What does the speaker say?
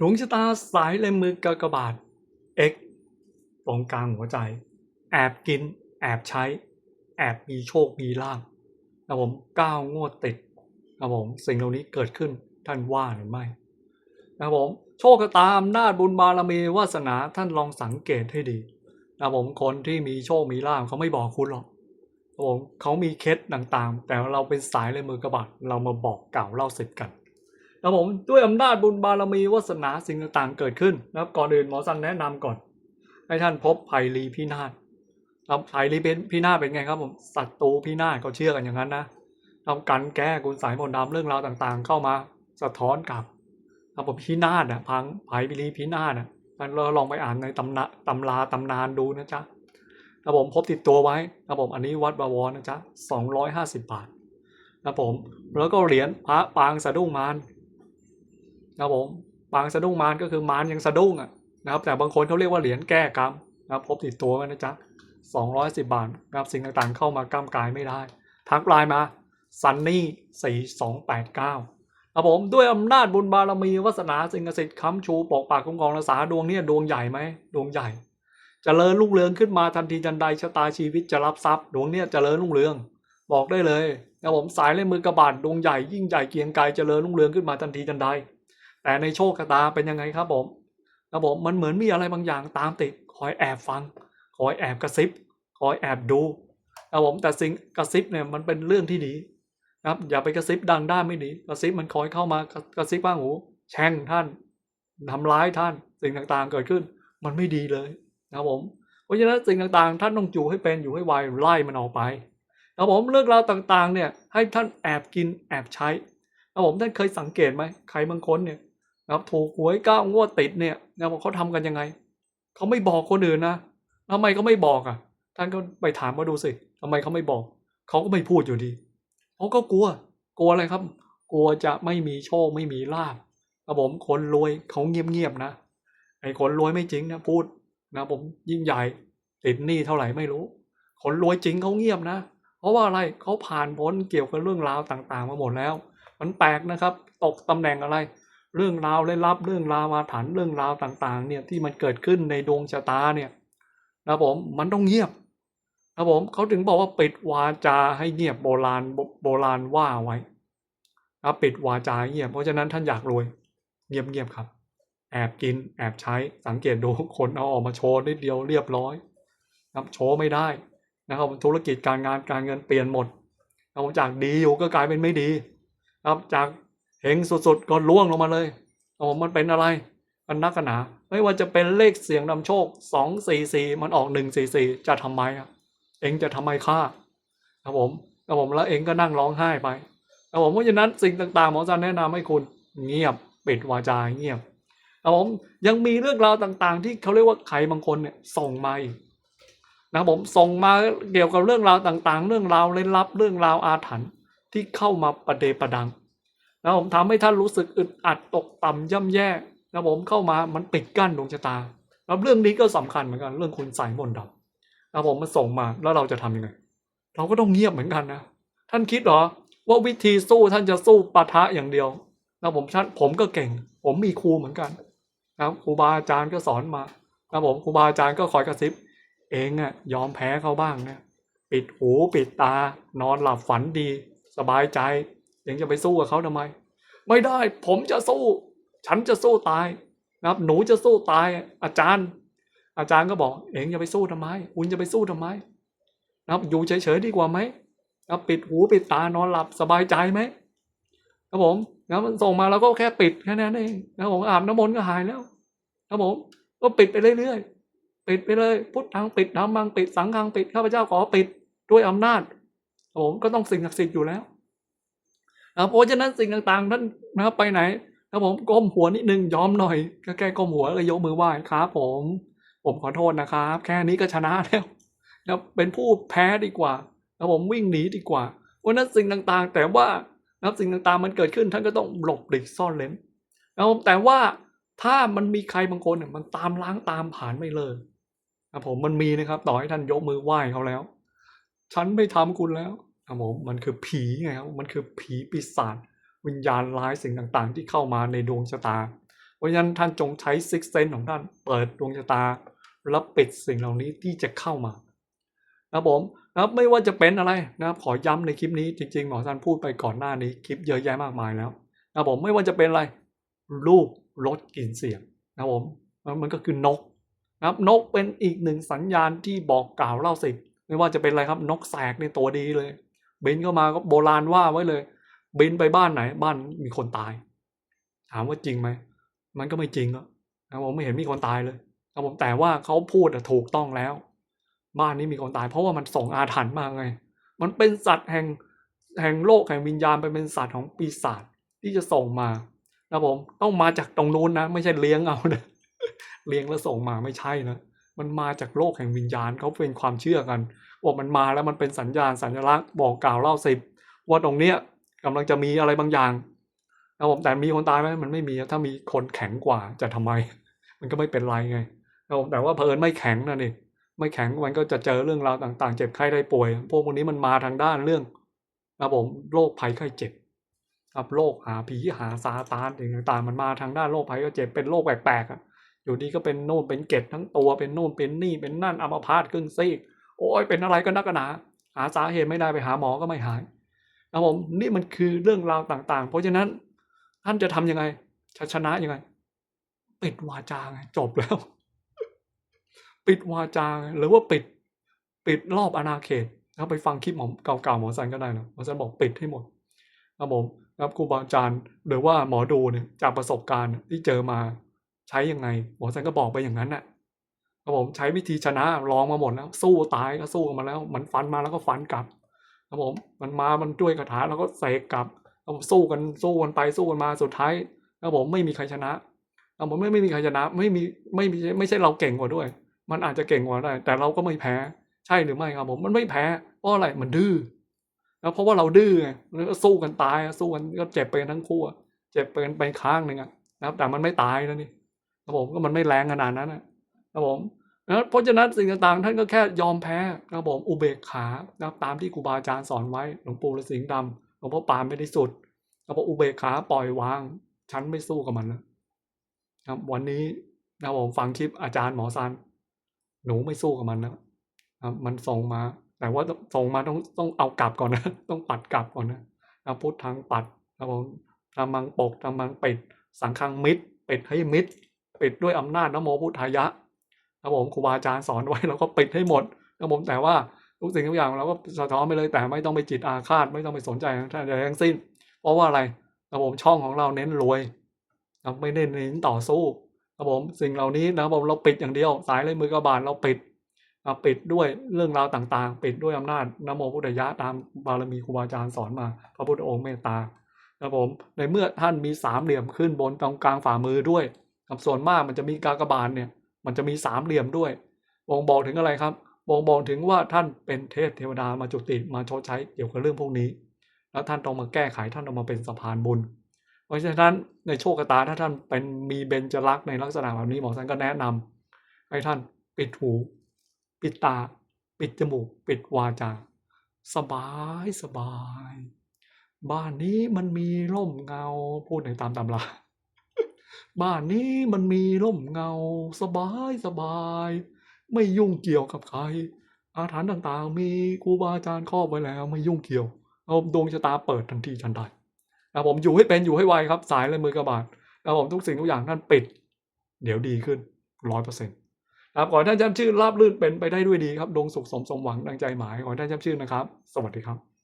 ดวงชะตาสายเล่มือกากบาท X ตรงกลางหัวใจ แอบกิน แอบใช้ แอบมีโชค มีลาภนะผมก้าวงวดติดนะผมสิ่งเหล่านี้เกิดขึ้นท่านว่าหรือไม่นะผมโชคชะตาอำนาจบุญบารมีวาสนาท่านลองสังเกตให้ดีนะผมคนที่มีโชค มีลาภเขาไม่บอกคุณหรอกนะผมเขามีเคล็ดต่างๆ แต่เราเป็นสายเลยมือกระบาดเรามาบอกเก่าเล่าสิบกัน นะผมด้วยอำนาจบุญบารมีวาสนาสิ่งต่างๆเกิดขึ้นนะครับก่อนอื่นหมอสันแนะนำก่อน ให้ท่านพบไผ่ลีพินาศครับไผ่ลีเป็นพินาศเป็นไงครับผมศัตรูพินาศเขาเชื่อกันอย่างนั้นนะทำกันแก้คุณสายมนต์ดำเรื่องราวต่างๆ เข้ามาสะท้อนกลับครับผมพินาศอะพังไผ่ลีพินาศอะเราลองไปอ่านในตำนาตำราตำนานดูนะจ๊ะครับผมพบติดตัวไว้ครับผมอันนี้วัดบวรนะจ๊ะสองร้อยห้าสิบบาทครับผมแล้วก็เหรียญพระปางสะดุ้งมาร นะครับผมปางสะดุ้งมารก็คือมารยังสะดุ้งอะนะครับ แต่บางคนเขาเรียกว่าเหรียญแก้กรรมนะครับพบติดตัวไว้นะจ๊ะสองร้อยสิบบาทนะครับสิ่งต่างๆเข้ามากล้ามกายไม่ได้ ทักไลน์มาซันนี่สี่สองแปดเก้าครับผมด้วยอำนาจบุญบารมีวาสนาสิ่งศักดิ์สิทธิ์ค้ำชูปกปากคุ้มครองรักษาดวงเนี่ยดวงใหญ่ไหมดวงใหญ่จเจริญรุ่งเรืองขึ้นมาทันทีทันใดชะตาชีวิตจะรับทรัพย์ดวงเนี่ยเจริญรุ่งเรือง บอกได้เลยนะผมสายเล่นมือกระบาดดวงใหญ่ยิ่งใหญ่เกียงไกรเจริญรุ่งเรืองขึ้นมาทันทีทันใด แต่ในโชคชะตาเป็นยังไงครับผมครับผมมันเหมือนมีอะไรบางอย่างตามติดคอยแอบฟัง คอยแอบกระซิบ คอยแอบดูครับผมแต่สิ่งกระซิบเนี่ยมันเป็นเรื่องที่ดีนะครับอย่าไปกระซิบดังด้านไม่ดีกระซิบมันคอยเข้ามากระกระซิบบ้างหูแช่งท่านทำร้ายท่านสิ่งต่างๆเกิดขึ้น มันไม่ดีเลยนะครับผมเพราะฉะนั้นสิ่งต่างๆ ท่านต้องอยู่ให้เป็นอยู่ให้ไวไล่มันออกไปครับผมเรื่องราวต่างๆเนี่ยให้ท่านแอบกินแอบใช้ครับผมท่านเคยสังเกตไหมใครบางคนเนี่ย นะครับถูกหวยเก้างวดติดเนี่ยนะครับเขาทำกันยังไงเขาไม่บอกคนอื่นนะทำไมเขาไม่บอกอะ ท่านก็ไปถามมาดูสิทำไมเขาไม่บอกเขาก็ไม่พูดอยู่ดีเขาก็กลัว กลัวอะไรครับ กลัวจะไม่มีโชคไม่มีลาภครับผมคนรวยเขาเงียบๆนะไอ้คนรวยไม่จริงนะพูดนะผมยิ่งใหญ่ติดหนี้เท่าไหร่ไม่รู้ คนรวยจริงเขาเงียบนะ เพราะว่าอะไรเขาผ่านพ้นเกี่ยวกับเรื่องราวต่างๆ มาหมดแล้ว มันแปลกนะครับ ตกตำแหน่งอะไร เรื่องราวเล่นลับเรื่องราวอาถรรพ์เรื่องราวต่างๆ เนี่ยที่มันเกิดขึ้นในดวงชะตาเนี่ยนะผมมันต้องเงียบนะผมเขาถึงบอกว่าปิดวาจาให้เงียบโบราณโบโบราณว่าไว้นะปิดวาจาเงียบ เพราะฉะนั้นท่านอยากรวยเงียบเงียบครับ แอบกินแอบใช้สังเกตดูคนเอาออกมาโชว์นิดเดียวเรียบร้อยนับโชว์ไม่ได้นะครับธุรกิจการงานการเงินเปลี่ยนหมดนะครับจากดีอยู่ก็กลายเป็นไม่ดีนะครับจาก เฮงสุดๆ ก็ล่วงลงมาเลยโอ้มันเป็นอะไรมันนักหนา ไม่ว่าจะเป็นเลขเสียงนำโชคสองสี่สี่มันออกหนึ่งสี่สี่จะทำไมอะเองจะทำไมค่าครับผมครับผมแล้วเองก็นั่งร้องไห้ไปครับผมเพราะฉะนั้นสิ่งต่างๆหมอจันแนะนำให้คุณเงียบปิดวาจาเงียบครับผมยังมีเรื่องราวต่างๆ ที่เขาเรียกว่าใครบางคนเนี่ยส่งมาอีกนะครับผมส่งมาเกี่ยวกับเรื่องราวต่างๆ เรื่องราวเล่นลับเรื่องราวอาถรรพ์ที่เข้ามาประเดประดัง นะผมทำให้ท่านรู้สึกอึดอัดตกต่ำย่ำแย่นะผมเข้ามามันปิดกั้นดวงชะตาแล้วเรื่องนี้ก็สำคัญเหมือนกันเรื่องคุณใส่มนต์ดำนะผมมันส่งมาแล้วเราจะทำยังไง เราก็ต้องเงียบเหมือนกันนะ ท่านคิดหรอว่าวิธีสู้ท่านจะสู้ปะทะอย่างเดียวนะผมท่านผมก็เก่ง ผมมีครูเหมือนกันนะครับครูบาอาจารย์ก็สอนมานะผมครูบาอาจารย์ก็คอยกระซิบ เองอะยอมแพ้เขาบ้างนะปิดหูปิดตานอนหลับฝันดี สบายใจ เองจะไปสู้กับเขาทำไม ไม่ได้ ผมจะสู้ ฉันจะสู้ตายนะครับ หนูจะสู้ตาย อาจารย์ อาจารย์ก็บอก เองจะไปสู้ทำไมคุณจะไปสู้ทำไม นะครับ อยู่เฉยๆดีกว่าไหมนะครับปิดหูปิดตานอนหลับสบายใจไหมครับผมนะมันส่งมาเราก็แค่ปิดแค่นั้นเองนะครับผมอาบน้ำมนต์ก็หายแล้วครับผมก็ปิดไปเรื่อยๆปิดไปเลยพุทธังปิดธรรมังปิดสังฆังปิดข้าพเจ้าขอปิดด้วยอำนาจครับผมก็ต้องสิ่งศักดิ์สิทธิ์อยู่แล้ว นะครับเพราะฉะนั้นสิ่งต่างๆท่านนะครับไปไหนครับผมก้มหัวนิดนึงยอมหน่อยก็แค่ก้มหัวแล้วยกมือไหว้ครับผมผมขอโทษนะครับ แค่นี้ก็ชนะแล้วนะครับเป็นผู้แพ้ดีกว่าครับผมวิ่งหนีดีกว่าเพราะนั้นสิ่งต่างๆ แต่ว่านะครับสิ่งต่างๆมันเกิดขึ้นท่านก็ต้องหลบหลีกซ่อนเลนนะครับแต่ว่าถ้ามันมีใครบางคนเนี่ยมันตามล้างตามผ่านไม่เลยครับผมมันมีนะครับ ต่อให้ท่านยกมือไหว้เขาแล้ว ฉันไม่ทำคุณแล้ว ครับผมมันคือผีไงครับมันคือผีปีศาจวิญญาณร้ายสิ่งต่างๆ ที่เข้ามาในดวงชะตา เพราะราะฉะนั้นท่านจงใช้ซิกเซนของท่านเปิดดวงชะตาแล้วปิดสิ่งเหล่านี้ที่จะเข้ามานะครับผมนะครับไม่ว่าจะเป็นอะไรนะครับขอย้ำในคลิปนี้จริงๆหมอซันพูดไปก่อนหน้านี้คลิปเยอะแยะมากมายแล้วนะครับผมไม่ว่าจะเป็นอะไรลูกลดกลิ่นเสียงนะครับผมมันก็คือนกนะครับนกเป็นอีกหนึ่งสัญญาณที่บอกกล่าวเล่าสิไม่ว่าจะเป็นอะไรครับนกแสกในตัวดีเลย บินเข้ามาก็โบราณว่าไว้เลย บินไปบ้านไหน บ้านมีคนตาย ถามว่าจริงไหมมันก็ไม่จริงอะนะผมไม่เห็นมีคนตายเลยนะผมแต่ว่าเขาพูดถูกต้องแล้ว บ้านนี้มีคนตาย เพราะว่ามันส่งอาถรรพ์มาไง มันเป็นสัตว์แห่งแห่งโลกแห่งวิญญาณไปเป็นสัตว์ของปีศาจที่จะส่งมานะผมต้องมาจากตรงนู้นนะ ไม่ใช่เลี้ยงเอานะเลี้ยงแล้วส่งมาไม่ใช่นะมันมาจากโลกแห่งวิญญาณเขาเป็นความเชื่อกัน ว่ามันมาแล้วมันเป็นสัญญาณสัญลักษณ์บอกกล่าวเล่าสิบว่าตรงเนี้ยกำลังจะมีอะไรบางอย่างนะผมแต่มีคนตายไหมมันไม่มีถ้ามีคนแข็งกว่าจะทำไม มันก็ไม่เป็นไรไงนะผมแต่ว่าเพลินไม่แข็งนะนี่ไม่แข็งมันก็จะเจอเรื่องราวต่างๆ เจ็บไข้ได้ป่วย พวกพวกนี้มันมาทางด้านเรื่องนะผมโรคภัยไข้เจ็บครับโรคหาผีหาซาตานต่างๆมันมาทางด้านโรคภัยไข้เจ็บเป็นโรคแปลกๆอะอยู่ดีก็เป็นโน่นเป็นเกล็ดทั้งตัวเป็นโน่นเป็นนี่เป็นนั่นอัมพาตครึ่งซีก โอ้ยเป็นอะไรก็นักหนา หาสาเหตุไม่ได้ไปหาหมอก็ไม่หายนะผมนี่มันคือเรื่องราวต่าง ๆ เพราะฉะนั้นท่านจะทำยังไงจะชนะยังไง ปิดวาจาไงจบแล้ว ปิดวาจาหรือว่าปิด ปิดรอบอาณาเขตแล้วไปฟังคลิปหมอเก่าๆหมอสันก็ได้นะหมอสันบอกปิดให้หมดนะผมครับครูบาอาจารย์หรือว่าหมอดูเนี่ยจากประสบการณ์ที่เจอมาใช้ยังไง หมอสันก็บอกไปอย่างนั้นน่ะ ครับผมใช้วิธีชนะลองมาหมดแล้ว สู้ตายก็สู้กันมาแล้ว มันฟันมาแล้วก็ฟันกลับครับผมมันมามันด้วยคาถาแล้วก็เสกกลับครับผมสู้กันสู้กันไปสู้กันมาสุดท้ายครับผมไม่มีใครชนะครับผมไม่ไม่มีใครชนะ ไม่มีไม่มีไม่ใช่เราเก่งกว่าด้วย มันอาจจะเก่งกว่าได้ แต่เราก็ไม่แพ้ ใช่หรือไม่ครับผมมันไม่แพ้เพราะอะไรมันดื้อแล้วเพราะว่าเราดื้อไงแล้วก็สู้กันตายสู้กันก็เจ็บไปกันทั้งคู่เจ็บไปกันไปข้างหนึ่งนะครับแต่มันไม่ตายนะนี่ครับผมก็มันไม่แรงขนาดนั้นนะ ครับผมนะเพราะฉะนั้นสิ่งต่างๆ ท่านก็แค่ยอมแพ้นะครับผมอุเบกขานะตามที่ครูบาอาจารย์สอนไว้หลวงปู่ฤาษีดำหลวงพ่อปานไม่ได้สุดแล้วพออุเบกขาปล่อยวาง ฉันไม่สู้กับมันนะครับวันนี้นะผมฟังคลิปอาจารย์หมอซัน หนูไม่สู้กับมันนะครับมันส่งมา แต่ว่าส่งมาต้องต้องเอากลับก่อนนะ ต้องปัดกลับก่อนนะนะพุทธังปัดนะผมธรรมังปกธรรมังปิด สังฆังมิดปิดให้มิดปิดด้วยอำนาจนะโมพุทธายะ นะผมครูบาอาจารย์สอนไว้เราก็ปิดให้หมดนะผมแต่ว่าทุกสิ่งทุกอย่างเราก็สะท้อนไปเลยแต่ไม่ต้องไปจิตอาฆาตไม่ต้องไปสนใจท่านใดทั้งสิ้น เพราะว่าอะไรนะผมช่องของเราเน้นรวยนะไม่ได้เน้นต่อสู้นะผมสิ่งเหล่านี้นะผมเราปิดอย่างเดียว สายเลยมือกระบาลเราปิดนะปิดด้วยเรื่องราวต่างๆ ปิดด้วยอำนาจนะโมพุทธยะตามบารมีครูบาอาจารย์สอนมา พระพุทธองค์เมตตาครับผมในเมื่อท่านมีสามเหลี่ยมขึ้นบนตรงกลางฝ่ามือด้วยครับส่วนมากมันจะมีกากบาลเนี่ย มันจะมีสามเหลี่ยมด้วยบ่งบอกถึงอะไรครับบ่งบอกถึงว่าท่านเป็นเทพเทวดามาจุติมาชดใช้เกี่ยวกับเรื่องพวกนี้ แล้วท่านต้องมาแก้ไขท่านต้องมาเป็นสะพานบุญ เพราะฉะนั้นในโชคชะตาถ้าท่านเป็นมีเบญจลักษณ์ในลักษณะแบบนี้หมอท่านก็แนะนำให้ท่านปิดหู ปิดตา ปิดจมูก ปิดวาจา สบายสบาย บ้านนี้มันมีร่มเงาพูดในตามตำรา บ้านนี้มันมีร่มเงาสบายสบาย ไม่ยุ่งเกี่ยวกับใคร อาถรรพ์ต่างๆ มีครูบาอาจารย์ครอบไว้แล้ว ไม่ยุ่งเกี่ยวเอาดวงชะตาเปิดทันทีทันใดนะผมอยู่ให้เป็นอยู่ให้ไวครับ สายเลยมือกระบาดนะผมทุกสิ่งทุกอย่างท่านปิด เดี๋ยวดีขึ้นร้อยเปอร์เซ็นต์ครับขอให้ท่านจำชื่อราบรื่นเป็นไปได้ด้วยดีครับดวงสุขสมสมหวังดังใจหมายขอให้ท่านจำชื่อนะครับ สวัสดีครับ